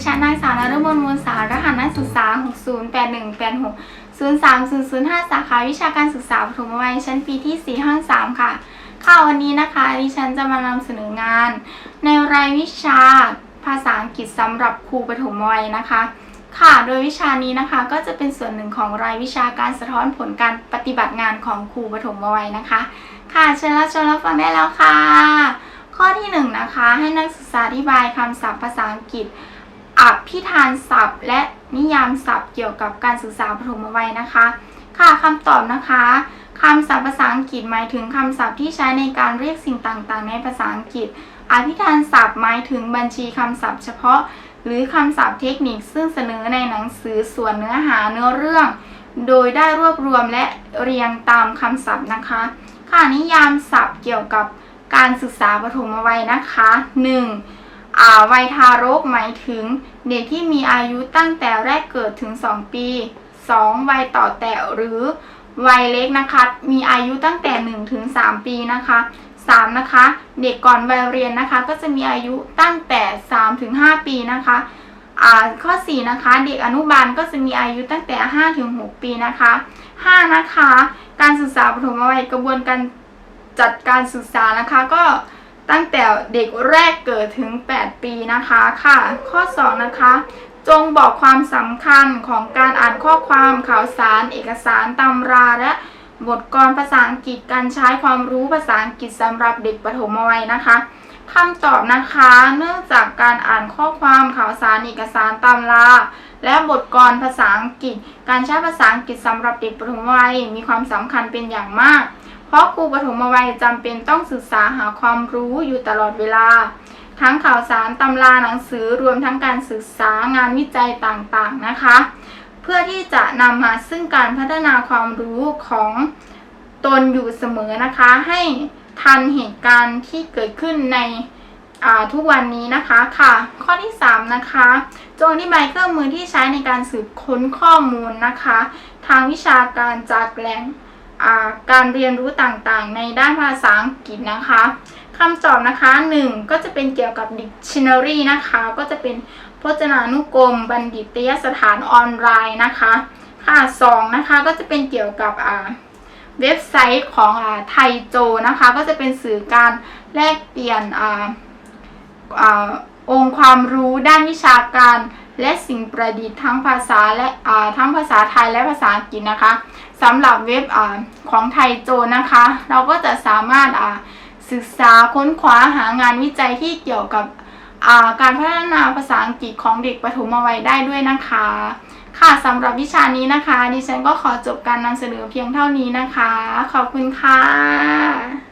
08186 03005 สาขาวิชาการศึกษาปฐมวัยชั้นปีที่ 4 ห้อง 3 ค่ะค่ะวันนี้นะคะดิฉันจะมานำเสนองาน ในรายวิชาภาษาอังกฤษสำหรับครูปฐมวัยนะคะ ค่ะ โดยวิชานี้นะคะก็จะเป็นส่วนหนึ่งของรายวิชาการสะท้อนผลการปฏิบัติงานของครูปฐมวัยนะคะ ค่ะเชิญรับชมรับฟังได้แล้วค่ะ ข้อที่หนึ่งนะคะให้นักศึกษาอธิบายคำศัพท์ภาษาอังกฤษ อภิธานศัพท์ และนิยามศัพท์เกี่ยวกับการศึกษาปฐมวัยนะคะ ค่ะคำตอบนะคะคำศัพท์ภาษาอังกฤษหมายถึงคำศัพท์ที่ใช้ในการเรียกสิ่งต่างๆ ในภาษาอังกฤษ อภิธานศัพท์หมายถึงบัญชีคำศัพท์เฉพาะ หรือคำศัพท์เทคนิคซึ่งเสนอในหนังสือส่วนเนื้อหาเนื้อเรื่อง โดยได้รวบรวมและเรียงตามคำศัพท์นะคะ ค่ะนิยามศัพท์เกี่ยวกับการศึกษาปฐมวัยนะคะ 1. วัยทารกหมายถึงเด็กที่มีอายุตั้งแต่แรกเกิดถึง 2 ปี 2. วัยต่อแต่หรือวัยเล็กนะคะ มีอายุตั้งแต่ 1 ถึง 3 ปีนะคะ 3. นะคะ เด็กก่อนวัยเรียนนะคะ ก็จะมีอายุตั้งแต่3ถึง5ปีนะคะข้อ 4 นะคะ เด็กอนุบาลก็จะมีอายุตั้งแต่ 5 ถึง 6 ปีนะคะ 5. นะคะ การศึกษาปฐมวัยกระบวนการจัดการศึกษานะคะก็ ตั้งแต่เด็กแรกเกิดถึง 8 ปีนะคะค่ะ ข้อ 2 นะคะ จงบอกความสำคัญของการอ่านข้อความข่าวสาร เอกสารตำราและบทกลภาษาอังกฤษการใช้ความรู้ภาษาอังกฤษสำหรับเด็กปฐมวัยนะคะคำตอบนะคะ เนื่องจากการอ่านข้อความข่าวสารเอกสารตำรา และบทกลภาษาอังกฤษ การใช้ภาษาอังกฤษสำหรับเด็กปฐมวัยมีความสำคัญเป็นอย่างมาก เพราะครูปฐมวัยจำเป็นต้องศึกษาหาความรู้อยู่ตลอดเวลา ทั้งข่าวสารตำราหนังสือรวมทั้งการศึกษางานวิจัยต่างๆนะคะ เพื่อที่จะนำมาซึ่งการพัฒนาความรู้ของตนอยู่เสมอนะคะ ให้ทันเหตุการณ์ที่เกิดขึ้นในทุกวันนี้นะคะค่ะ ข้อที่ 3 นะคะจงอธิบายเครื่องมือที่ใช้ในการสืบค้นข้อมูลนะคะ ทางวิชาการจากแหล่ง การเรียนรู้ต่างๆ ในด้านภาษาอังกฤษนะคะคำตอบนะคะ 1 ก็จะเป็นเกี่ยวกับ dictionary นะคะ ก็จะเป็นพจนานุกรม บัณฑิตยสถานออนไลน์นะคะค่ะ2นะคะก็จะเป็นเกี่ยวกับเว็บไซต์ของอไทโจนะคะ ก็จะเป็นสื่อการแลกเปลี่ยน อองค์ความรู้ด้านวิชาการ และสิ่งประดิษฐ์ทั้งภาษาและทั้งภาษาไทยและภาษาอังกฤษนะคะสำหรับเว็บอของไทยโจนะคะ เราก็จะสามารถศึกษาค้นคว้าหางานวิจัยที่เกี่ยวกับการพัฒนาภาษาอังกฤษของเด็กปฐมวัยได้ด้วยนะคะ ค่ะสำหรับวิชานี้นะคะ ดิฉันก็ขอจบการนำเสนอเพียงเท่านี้นะคะ ขอบคุณค่ะ